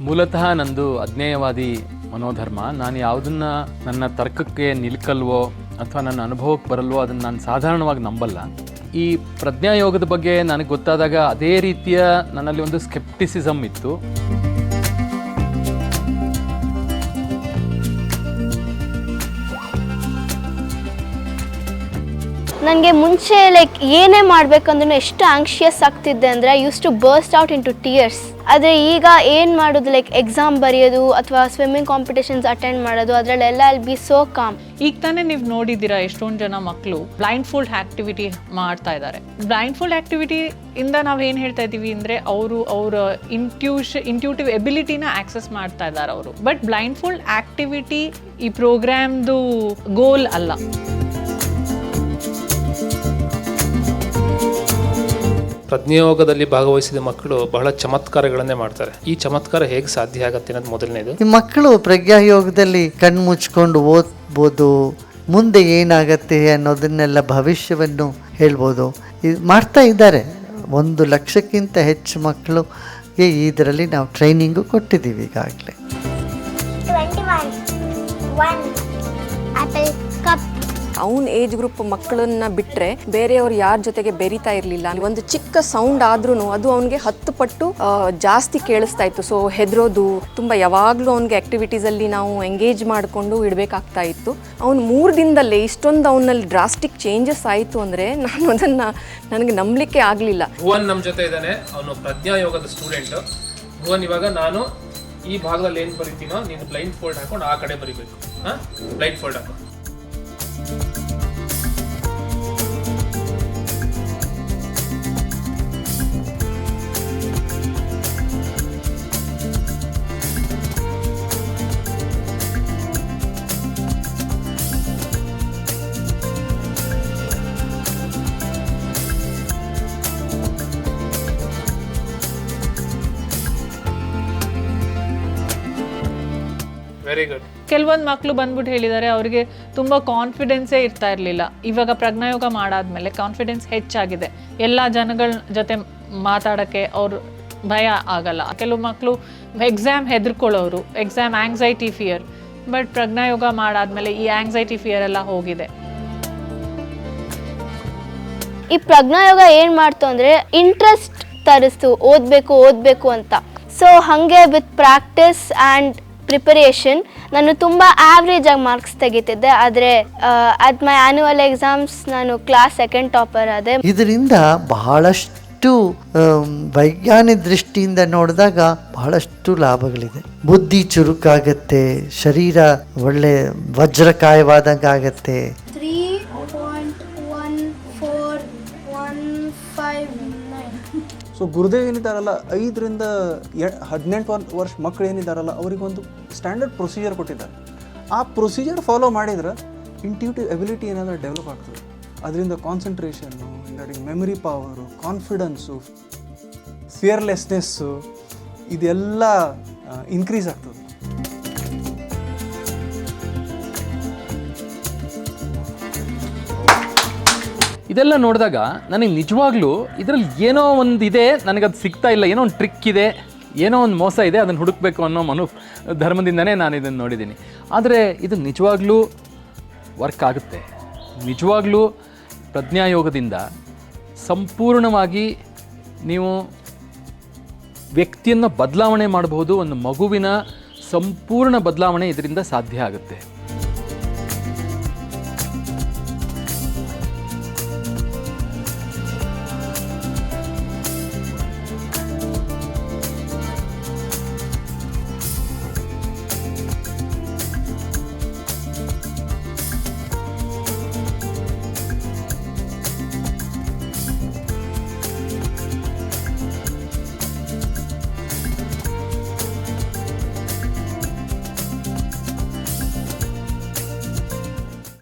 ಮೂಲತಃ ನಂದು ಅಜ್ಞೇಯವಾದಿ ಮನೋಧರ್ಮ. ನಾನು ಯಾವುದನ್ನ ನನ್ನ ತರ್ಕಕ್ಕೆ ನಿಲ್ಕಲ್ವೋ ಅಥವಾ ನನ್ನ ಅನುಭವಕ್ಕೆ ಬರಲ್ವೋ ಅದನ್ನು ನಾನು ಸಾಧಾರಣವಾಗಿ ನಂಬಲ್ಲ. ಈ ಪ್ರಜ್ಞಾಯೋಗದ ಬಗ್ಗೆ ನನಗೆ ಗೊತ್ತಾದಾಗ ಅದೇ ರೀತಿಯ ನನ್ನಲ್ಲಿ ಒಂದು ಸ್ಕೆಪ್ಟಿಸಿಸಮ್ ಇತ್ತು. ನನಗೆ ಮುಂಚೆ ಲೈಕ್ ಏನೇ ಮಾಡಬೇಕಂದ್ರೂ ಎಷ್ಟು ಆಂಕ್ಷಿಯಸ್ ಆಗ್ತಿದ್ದೆ ಅಂದರೆ used to burst out into tears ಆದರೆ ಈಗ ಏನು ಮಾಡೋದು ಲೈಕ್ ಎಕ್ಸಾಮ್ ಬರೆಯೋದು ಅಥವಾ ಸ್ವಿಮ್ಮಿಂಗ್ ಕಾಂಪಿಟೇಷನ್ಸ್ ಅಟೆಂಡ್ ಮಾಡೋದು, ಅದರಲ್ಲೆಲ್ಲ ಅಲ್ಲಿ ಬಿ ಸೋ ಕಾಮ್ ಈಗ ತಾನೇ ನೀವು ನೋಡಿದ್ದೀರಾ ಎಷ್ಟೊಂದು ಜನ ಮಕ್ಕಳು ಬ್ಲೈಂಡ್ ಫೋಲ್ಡ್ ಆಕ್ಟಿವಿಟಿ ಮಾಡ್ತಾ ಇದ್ದಾರೆ. ಬ್ಲೈಂಡ್ ಫೋಲ್ಡ್ ಆಕ್ಟಿವಿಟಿ ಇಂದ ನಾವು ಏನು ಹೇಳ್ತಾ ಇದ್ದೀವಿ ಅಂದರೆ, ಅವರು ಅವರ ಇಂಟ್ಯೂಷ ಇಂಟ್ಯೂಟಿವ್ ಎಬಿಲಿಟಿನ ಆಕ್ಸೆಸ್ ಮಾಡ್ತಾ ಇದ್ದಾರೆ ಅವರು. ಬಟ್ ಬ್ಲೈಂಡ್ ಫೋಲ್ಡ್ ಆಕ್ಟಿವಿಟಿ ಈ ಪ್ರೋಗ್ರಾಮ್ದು ಗೋಲ್ ಅಲ್ಲ. ಪ್ರಜ್ಞಾಯೋಗದಲ್ಲಿ ಭಾಗವಹಿಸಿದ ಮಕ್ಕಳು ಬಹಳ ಚಮತ್ಕಾರಗಳನ್ನೇ ಮಾಡ್ತಾರೆ. ಈ ಚಮತ್ಕಾರ ಹೇಗೆ ಸಾಧ್ಯ ಆಗತ್ತೆ ಅನ್ನೋದು ಮೊದಲನೇದು. ಈ ಮಕ್ಕಳು ಪ್ರಜ್ಞಾಯೋಗದಲ್ಲಿ ಕಣ್ಣು ಮುಚ್ಕೊಂಡು ಓದ್ಬೋದು ಮುಂದೆ ಏನಾಗತ್ತೆ ಅನ್ನೋದನ್ನೆಲ್ಲ ಭವಿಷ್ಯವನ್ನು ಹೇಳ್ಬೋದು. ಇದು ಮಾಡ್ತಾ ಇದ್ದಾರೆ. ಒಂದು ಲಕ್ಷಕ್ಕಿಂತ ಹೆಚ್ಚು ಮಕ್ಕಳಿಗೆ ಇದರಲ್ಲಿ ನಾವು ಟ್ರೈನಿಂಗು ಕೊಟ್ಟಿದ್ದೀವಿ ಈಗಾಗಲೇ. 21 one. Apple cup. ಅವನ ಏಜ್ ಗ್ರೂಪ್ ಮಕ್ಕಳನ್ನ ಬಿಟ್ರೆ ಬೇರೆಯವ್ರು ಯಾರ ಜೊತೆಗೆ ಬೆರಿತಾ ಇರಲಿಲ್ಲ. ಒಂದು ಚಿಕ್ಕ ಸೌಂಡ್ ಆದ್ರೂ ಅದು ಅವನಿಗೆ ಹತ್ತು ಪಟ್ಟು ಜಾಸ್ತಿ ಕೇಳಿಸ್ತಾ ಇತ್ತು. ಸೊ ಹೆದರೋದು ತುಂಬ ಯಾವಾಗಲೂ ಅವನಿಗೆ ಆಕ್ಟಿವಿಟೀಸಲ್ಲಿ ನಾವು ಎಂಗೇಜ್ ಮಾಡಿಕೊಂಡು ಇಡಬೇಕಾಗ್ತಾ ಇತ್ತು. ಅವ್ನು ಮೂರು ದಿನದಲ್ಲೇ ಇಷ್ಟೊಂದು ಅವನಲ್ಲಿ ಡ್ರಾಸ್ಟಿಕ್ ಚೇಂಜಸ್ ಆಯಿತು ಅಂದರೆ ನಾನು ಅದನ್ನು ನನಗೆ ನಂಬಲಿಕ್ಕೆ ಆಗಲಿಲ್ಲ. ಭುವನ್ ನಮ್ಮ ಜೊತೆ ಇದ್ದಾನೆ. ಅವನು ಪ್ರಜ್ಞಾಯೋಗದ ಸ್ಟೂಡೆಂಟ್ ಭುವನ್, ಇವಾಗ ನಾನು ಈ ಭಾಗದಲ್ಲಿ ಏನು ಬರೀತೀನೋ ನೀನು ಬ್ಲೈಂಡ್ ಫೋಲ್ಡ್ ಹಾಕೊಂಡು ಆ ಕಡೆ ಬರೀಬೇಕು. ಬ್ಲೈಂಡ್ ಫೋಲ್ಡ್ ಹಾಕೋ. very good. ಕೆಲವೊಂದು ಮಕ್ಕಳು ಬಂದ್ಬಿಟ್ಟು ಹೇಳಿದ್ದಾರೆ, ಅವರಿಗೆ ತುಂಬ ಕಾನ್ಫಿಡೆನ್ಸೇ ಇರ್ತಾ ಇರಲಿಲ್ಲ. ಇವಾಗ ಪ್ರಜ್ಞಾಯೋಗ ಮಾಡಾದ್ಮೇಲೆ ಕಾನ್ಫಿಡೆನ್ಸ್ ಹೆಚ್ಚಾಗಿದೆ. ಎಲ್ಲ ಜನಗಳ ಜೊತೆ ಮಾತಾಡೋಕ್ಕೆ ಅವರು ಭಯ ಆಗಲ್ಲ. ಕೆಲವು ಮಕ್ಕಳು exam ಹೆದರ್ಕೊಳ್ಳೋರು exam anxiety fear but Prajnayoga ಮಾಡಾದ್ಮೇಲೆ ಈ ಆಂಗ್ಸೈಟಿ ಫಿಯರ್ ಎಲ್ಲ ಹೋಗಿದೆ. ಈ ಪ್ರಜ್ಞಾಯೋಗ ಏನು ಮಾಡ್ತು ಅಂದರೆ ಇಂಟ್ರೆಸ್ಟ್ ತರಿಸ್ತು, ಓದಬೇಕು ಓದಬೇಕು ಅಂತ. ಸೊ ಹಾಗೆ ವಿತ್ ಪ್ರಾಕ್ಟೀಸ್ ಆ್ಯಂಡ್ ಪ್ರಿಪರೇಷನ್ ನಾನು ತುಂಬ ಆವ್ರೇಜ್ ಆಗಿ ಮಾರ್ಕ್ಸ್ ತೆಗಿತಿದ್ದೆ ಆದರೆ ಅಟ್ ಮೈ ಆ್ಯನ್ಯುವಲ್ ಎಕ್ಸಾಮ್ಸ್ ನಾನು ಕ್ಲಾಸ್ ಸೆಕೆಂಡ್ ಟಾಪರ್ ಆದೆ. ಇದರಿಂದ ಬಹಳಷ್ಟು ವೈಜ್ಞಾನಿಕ ದೃಷ್ಟಿಯಿಂದ ನೋಡಿದಾಗ ಬಹಳಷ್ಟು ಲಾಭಗಳಿದೆ. ಬುದ್ಧಿ ಚುರುಕಾಗತ್ತೆ ಶರೀರ ಒಳ್ಳೆ ವಜ್ರಕಾಯವಾದಂಗೆ ಆಗತ್ತೆ ಸೊ ಗುರುದೇವ್ ಏನಿದ್ದಾರಲ್ಲ, ಐದರಿಂದ ಎ ಹದಿನೆಂಟು ವರ್ಷ ಮಕ್ಕಳು ಏನಿದ್ದಾರಲ್ಲ, ಅವರಿಗೊಂದು ಸ್ಟ್ಯಾಂಡರ್ಡ್ ಪ್ರೊಸೀಜರ್ ಕೊಟ್ಟಿದ್ದಾರೆ. ಆ ಪ್ರೊಸೀಜರ್ ಫಾಲೋ ಮಾಡಿದ್ರೆ ಇಂಟ್ಯೂಟಿವ್ ಎಬಿಲಿಟಿ ಏನಾದರೂ ಡೆವಲಪ್ ಆಗ್ತದೆ. ಅದರಿಂದ ಕಾನ್ಸಂಟ್ರೇಷನ್ನು ಹಿಂಗಾಗಿ ಮೆಮರಿ ಪವರು ಕಾನ್ಫಿಡೆನ್ಸು ಫಿಯರ್ಲೆಸ್ನೆಸ್ಸು ಇದೆಲ್ಲ ಇನ್ಕ್ರೀಸ್ ಆಗ್ತದೆ. ಇದೆಲ್ಲ ನೋಡಿದಾಗ ನನಗೆ ನಿಜವಾಗ್ಲೂ ಇದರಲ್ಲಿ ಏನೋ ಒಂದು ಇದೆ ನನಗದು ಸಿಗ್ತಾ ಇಲ್ಲ, ಏನೋ ಒಂದು ಟ್ರಿಕ್ ಇದೆ, ಏನೋ ಒಂದು ಮೋಸ ಇದೆ ಅದನ್ನು ಹುಡುಕಬೇಕು ಅನ್ನೋ ಮನು ಧರ್ಮದಿಂದನೇ ನಾನು ಇದನ್ನು ನೋಡಿದ್ದೀನಿ ಆದರೆ ಇದು ನಿಜವಾಗ್ಲೂ ವರ್ಕ್ ಆಗುತ್ತೆ. ನಿಜವಾಗ್ಲೂ ಪ್ರಜ್ಞಾಯೋಗದಿಂದ ಸಂಪೂರ್ಣವಾಗಿ ನೀವು ವ್ಯಕ್ತಿಯನ್ನು ಬದಲಾವಣೆ ಮಾಡಬಹುದು, ಒಂದು ಮಗುವಿನ ಸಂಪೂರ್ಣ ಬದಲಾವಣೆ ಇದರಿಂದ ಸಾಧ್ಯ ಆಗುತ್ತೆ.